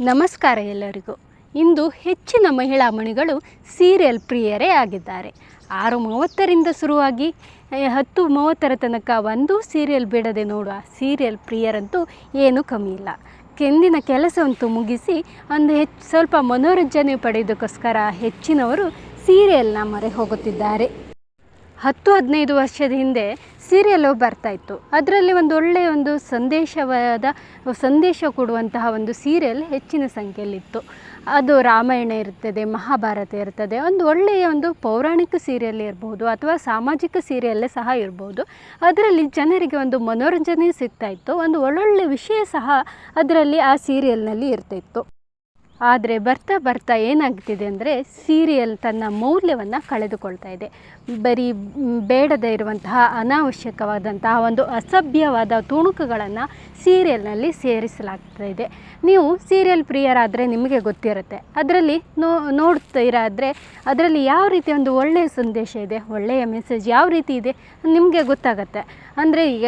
ನಮಸ್ಕಾರ ಎಲ್ಲರಿಗೂ. ಇಂದು ಹೆಚ್ಚಿನ ಮಹಿಳಾ ಮಣಿಗಳು ಸೀರಿಯಲ್ ಪ್ರಿಯರೇ ಆಗಿದ್ದಾರೆ. ಆರು ಮೂವತ್ತರಿಂದ ಶುರುವಾಗಿ ಹತ್ತು ಮೂವತ್ತರ ತನಕ ಒಂದು ಸೀರಿಯಲ್ ಬಿಡದೆ ನೋಡುವ ಸೀರಿಯಲ್ ಪ್ರಿಯರಂತೂ ಏನೂ ಕಮ್ಮಿ ಇಲ್ಲ. ಕೆಂದಿನ ಕೆಲಸವಂತೂ ಮುಗಿಸಿ, ಒಂದು ಹೆಚ್ಚು, ಸ್ವಲ್ಪ ಮನೋರಂಜನೆ ಪಡೆಯೋದಕ್ಕೋಸ್ಕರ ಹೆಚ್ಚಿನವರು ಸೀರಿಯಲ್ನ ಮೊರೆ ಹೋಗುತ್ತಿದ್ದಾರೆ ಹತ್ತು ಹದಿನೈದು ವರ್ಷದ ಹಿಂದೆ ಸೀರಿಯಲ್ಲು ಬರ್ತಾಯಿತ್ತು ಅದರಲ್ಲಿ ಒಂದು ಒಳ್ಳೆಯ ಒಂದು ಸಂದೇಶವಾದ, ಸಂದೇಶ ಕೊಡುವಂತಹ ಒಂದು ಸೀರಿಯಲ್ ಹೆಚ್ಚಿನ ಸಂಖ್ಯೆಯಲ್ಲಿತ್ತು. ಅದು ರಾಮಾಯಣ ಇರ್ತದೆ, ಮಹಾಭಾರತ ಇರ್ತದೆ, ಒಂದು ಒಳ್ಳೆಯ ಒಂದು ಪೌರಾಣಿಕ ಸೀರಿಯಲ್ ಇರ್ಬೋದು ಅಥವಾ ಸಾಮಾಜಿಕ ಸೀರಿಯಲ್ಲೇ ಸಹ ಇರ್ಬೋದು. ಅದರಲ್ಲಿ ಜನರಿಗೆ ಒಂದು ಮನೋರಂಜನೆ ಸಿಗ್ತಾ ಇತ್ತು, ಒಂದು ಒಳ್ಳೊಳ್ಳೆ ವಿಷಯ ಸಹ ಅದರಲ್ಲಿ ಆ ಸೀರಿಯಲ್ನಲ್ಲಿ ಇರ್ತಿತ್ತು. ಆದರೆ ಬರ್ತಾ ಬರ್ತಾ ಏನಾಗ್ತಿದೆ ಅಂದರೆ ಸೀರಿಯಲ್ ತನ್ನ ಮೌಲ್ಯವನ್ನು ಕಳೆದುಕೊಳ್ತಾ ಇದೆ. ಬರೀ ಬೇಡದೇ ಇರುವಂತಹ ಅನಾವಶ್ಯಕವಾದಂತಹ ಒಂದು ಅಸಭ್ಯವಾದ ತುಣುಕುಗಳನ್ನು ಸೀರಿಯಲ್ನಲ್ಲಿ ಸೇರಿಸಲಾಗ್ತಾ ಇದೆ. ನೀವು ಸೀರಿಯಲ್ ಪ್ರಿಯರಾದರೆ ನಿಮಗೆ ಗೊತ್ತಿರುತ್ತೆ. ಅದರಲ್ಲಿ ನೋ ನೋಡ್ತೀರಾದರೆ ಅದರಲ್ಲಿ ಯಾವ ರೀತಿ ಒಂದು ಒಳ್ಳೆಯ ಸಂದೇಶ ಇದೆ, ಒಳ್ಳೆಯ ಮೆಸೇಜ್ ಯಾವ ರೀತಿ ಇದೆ ನಿಮಗೆ ಗೊತ್ತಾಗುತ್ತೆ. ಅಂದರೆ ಈಗ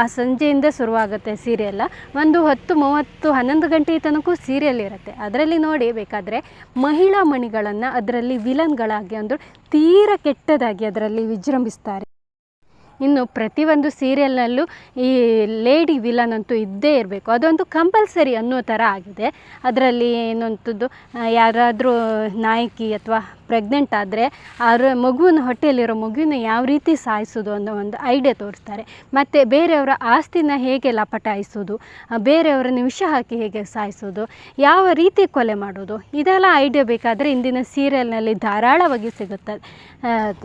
ಆ ಸಂಜೆಯಿಂದ ಶುರುವಾಗುತ್ತೆ ಸೀರಿಯಲ್ಲ ಒಂದು ಹತ್ತು, ಮೂವತ್ತು, ಹನ್ನೊಂದು ಗಂಟೆ ತನಕ ಸೀರಿಯಲ್ ಇರುತ್ತೆ. ಅದರಲ್ಲಿ ನೋಡಿ ಬೇಕಾದರೆ ಮಹಿಳಾ ಮಣಿಗಳನ್ನು ಅದರಲ್ಲಿ ವಿಲನ್ಗಳಾಗಿ ಅಂದರೆ ತೀರ ಕೆಟ್ಟದಾಗಿ ಅದರಲ್ಲಿ ವಿಜೃಂಭಿಸ್ತಾರೆ. ಇನ್ನು ಪ್ರತಿಯೊಂದು ಸೀರಿಯಲ್ನಲ್ಲೂ ಈ ಲೇಡಿ ವಿಲನ್ ಅಂತೂ ಇದ್ದೇ ಇರಬೇಕು. ಅದೊಂದು ಕಂಪಲ್ಸರಿ ಅನ್ನೋ ಥರ ಆಗಿದೆ. ಅದರಲ್ಲಿ ಏನಂತದ್ದು, ಯಾರಾದರೂ ನಾಯಕಿ ಅಥವಾ ಪ್ರೆಗ್ನೆಂಟ್ ಆದರೆ ಅವರ ಮಗುವಿನ ಹೊಟ್ಟೆಯಲ್ಲಿರೋ ಮಗುವಿನ ಯಾವ ರೀತಿ ಸಾಯಿಸೋದು ಅನ್ನೋ ಒಂದು ಐಡಿಯಾ ತೋರಿಸ್ತಾರೆ. ಮತ್ತು ಬೇರೆಯವರ ಆಸ್ತಿನ ಹೇಗೆ ಲಪಟಾಯಿಸೋದು ಬೇರೆಯವರನ್ನು ವಿಷ ಹಾಕಿ ಹೇಗೆ ಸಾಯಿಸೋದು, ಯಾವ ರೀತಿ ಕೊಲೆ ಮಾಡೋದು, ಇದೆಲ್ಲ ಐಡಿಯಾ ಬೇಕಾದರೆ ಇಂದಿನ ಸೀರಿಯಲ್ನಲ್ಲಿ ಧಾರಾಳವಾಗಿ ಸಿಗುತ್ತದೆ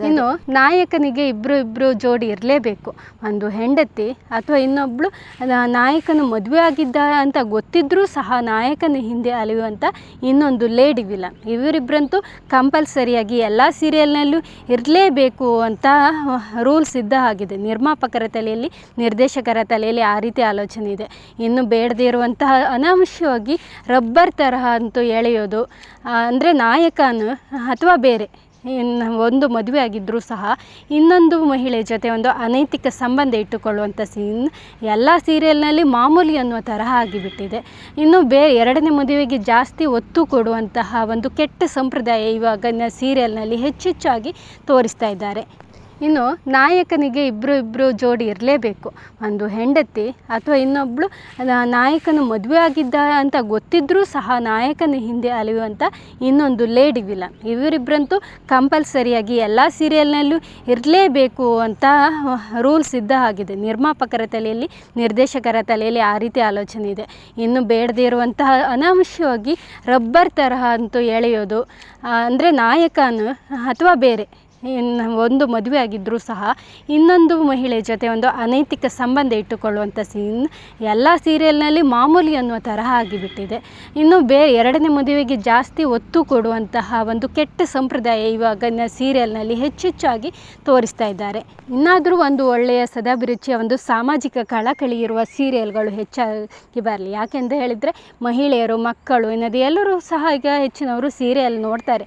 ಇನ್ನು ನಾಯಕನಿಗೆ ಇಬ್ಬರು ಇಬ್ಬರು ಜೋಡಿ ಇರಲೇಬೇಕು. ಒಂದು ಹೆಂಡತಿ ಅಥವಾ ಇನ್ನೊಬ್ಬಳು ನಾಯಕನು ಮದುವೆ ಆಗಿದ್ದ ಅಂತ ಗೊತ್ತಿದ್ದರೂ ಸಹ ನಾಯಕನ ಹಿಂದೆ ಅಲಿಯುವಂಥ ಇನ್ನೊಂದು ಲೇಡಿ ವಿಲನ್ ಇವರಿಬ್ಬರಂತೂ ಕಂಪಲ್ಸರಿಯಾಗಿ ಎಲ್ಲ ಸೀರಿಯಲ್ನಲ್ಲೂ ಇರಲೇಬೇಕು ಅಂತ ರೂಲ್ಸ್ ಇದ್ದ ಹಾಗಿದೆ ನಿರ್ಮಾಪಕರ ತಲೆಯಲ್ಲಿ, ನಿರ್ದೇಶಕರ ತಲೆಯಲ್ಲಿ ಆ ರೀತಿ ಆಲೋಚನೆ ಇದೆ. ಇನ್ನು ಬೇಡದೇ ಇರುವಂತಹ ಅನಾವಶ್ಯವಾಗಿ ರಬ್ಬರ್ ತರಹ ಅಂತೂ ಎಳೆಯೋದು ಅಂದರೆ ನಾಯಕನು ಅಥವಾ ಬೇರೆ ಇನ್ನು ಒಂದು ಮದುವೆ ಆಗಿದ್ದರೂ ಸಹ ಇನ್ನೊಂದು ಮಹಿಳೆ ಜೊತೆ ಒಂದು ಅನೈತಿಕ ಸಂಬಂಧ ಇಟ್ಟುಕೊಳ್ಳುವಂಥ ಸೀನ್ ಎಲ್ಲ ಸೀರಿಯಲ್ನಲ್ಲಿ ಮಾಮೂಲಿ ಅನ್ನುವ ತರಹ ಆಗಿಬಿಟ್ಟಿದೆ. ಇನ್ನು ಬೇರೆ ಎರಡನೇ ಮದುವೆಗೆ ಜಾಸ್ತಿ ಒತ್ತು ಕೊಡುವಂತಹ ಒಂದು ಕೆಟ್ಟ ಸಂಪ್ರದಾಯ ಇವಾಗಿನ ಸೀರಿಯಲ್ನಲ್ಲಿ ಹೆಚ್ಚೆಚ್ಚಾಗಿ ತೋರಿಸ್ತಾ ಇದ್ದಾರೆ. ಇನ್ನು ನಾಯಕನಿಗೆ ಇಬ್ಬರು ಇಬ್ಬರು ಜೋಡಿ ಇರಲೇಬೇಕು. ಒಂದು ಹೆಂಡತಿ ಅಥವಾ ಇನ್ನೊಬ್ಬಳು ನಾಯಕನು ಮದುವೆ ಆಗಿದ್ದ ಅಂತ ಗೊತ್ತಿದ್ದರೂ ಸಹ ನಾಯಕನ ಹಿಂದೆ ಅಲಿಯುವಂಥ ಇನ್ನೊಂದು ಲೇಡಿ ವಿಲನ್. ಇವರಿಬ್ಬರಂತೂ ಕಂಪಲ್ಸರಿಯಾಗಿ ಎಲ್ಲ ಸೀರಿಯಲ್ನಲ್ಲೂ ಇರಲೇಬೇಕು ಅಂತ ರೂಲ್ಸ್ ಇದ್ದ ಹಾಗಿದೆ. ನಿರ್ಮಾಪಕರ ತಲೆಯಲ್ಲಿ, ನಿರ್ದೇಶಕರ ತಲೆಯಲ್ಲಿ ಆ ರೀತಿ ಆಲೋಚನೆ ಇದೆ. ಇನ್ನು ಬೇಡದೇ ಇರುವಂತಹ ಅನಾವಶ್ಯವಾಗಿ ರಬ್ಬರ್ ತರಹ ಅಂತೂ ಎಳೆಯೋದು ಅಂದರೆ ನಾಯಕನು ಅಥವಾ ಬೇರೆ ಇನ್ನು ಒಂದು ಮದುವೆ ಆಗಿದ್ದರೂ ಸಹ ಇನ್ನೊಂದು ಮಹಿಳೆ ಜೊತೆ ಒಂದು ಅನೈತಿಕ ಸಂಬಂಧ ಇಟ್ಟುಕೊಳ್ಳುವಂಥ ಸೀನ್ ಎಲ್ಲ ಸೀರಿಯಲ್ನಲ್ಲಿ ಮಾಮೂಲಿ ಅನ್ನುವ ತರಹ ಆಗಿಬಿಟ್ಟಿದೆ. ಇನ್ನು ಬೇರೆ ಎರಡನೇ ಮದುವೆಗೆ ಜಾಸ್ತಿ ಒತ್ತು ಕೊಡುವಂತಹ ಒಂದು ಕೆಟ್ಟ ಸಂಪ್ರದಾಯ ಇವಾಗಿನ ಸೀರಿಯಲ್ನಲ್ಲಿ ಹೆಚ್ಚೆಚ್ಚಾಗಿ ತೋರಿಸ್ತಾ ಇದ್ದಾರೆ. ಇನ್ನಾದರೂ ಒಂದು ಒಳ್ಳೆಯ ಸದಾಭಿರುಚಿಯ ಒಂದು ಸಾಮಾಜಿಕ ಕಳಕಳಿ ಇರುವ ಸೀರಿಯಲ್ಗಳು ಹೆಚ್ಚಾಗಿ ಬರಲಿ. ಯಾಕೆಂತ ಹೇಳಿದರೆ ಮಹಿಳೆಯರು, ಮಕ್ಕಳು, ಇನ್ನದು ಎಲ್ಲರೂ ಸಹ ಈಗ ಹೆಚ್ಚಿನವರು ಸೀರಿಯಲ್ ನೋಡ್ತಾರೆ.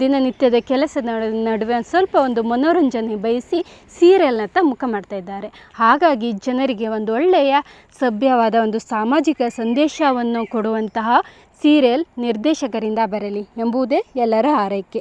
ದಿನನಿತ್ಯದ ಕೆಲಸ ನಡು- ನಡುವೆ ಒಂದ್ ಸ್ವಲ್ಪ ಒಂದು ಮನೋರಂಜನೆ ಬಯಸಿ ಸೀರಿಯಲ್ನತ್ತ ಮುಖ ಮಾಡ್ತಾ ಇದ್ದಾರೆ. ಹಾಗಾಗಿ ಜನರಿಗೆ ಒಂದು ಒಳ್ಳೆಯ ಸಭ್ಯವಾದ ಒಂದು ಸಾಮಾಜಿಕ ಸಂದೇಶವನ್ನು ಕೊಡುವಂತಹ ಸೀರಿಯಲ್ ನಿರ್ದೇಶಕರಿಂದ ಬರಲಿ ಎಂಬುದೇ ಎಲ್ಲರ ಹಾರೈಕೆ.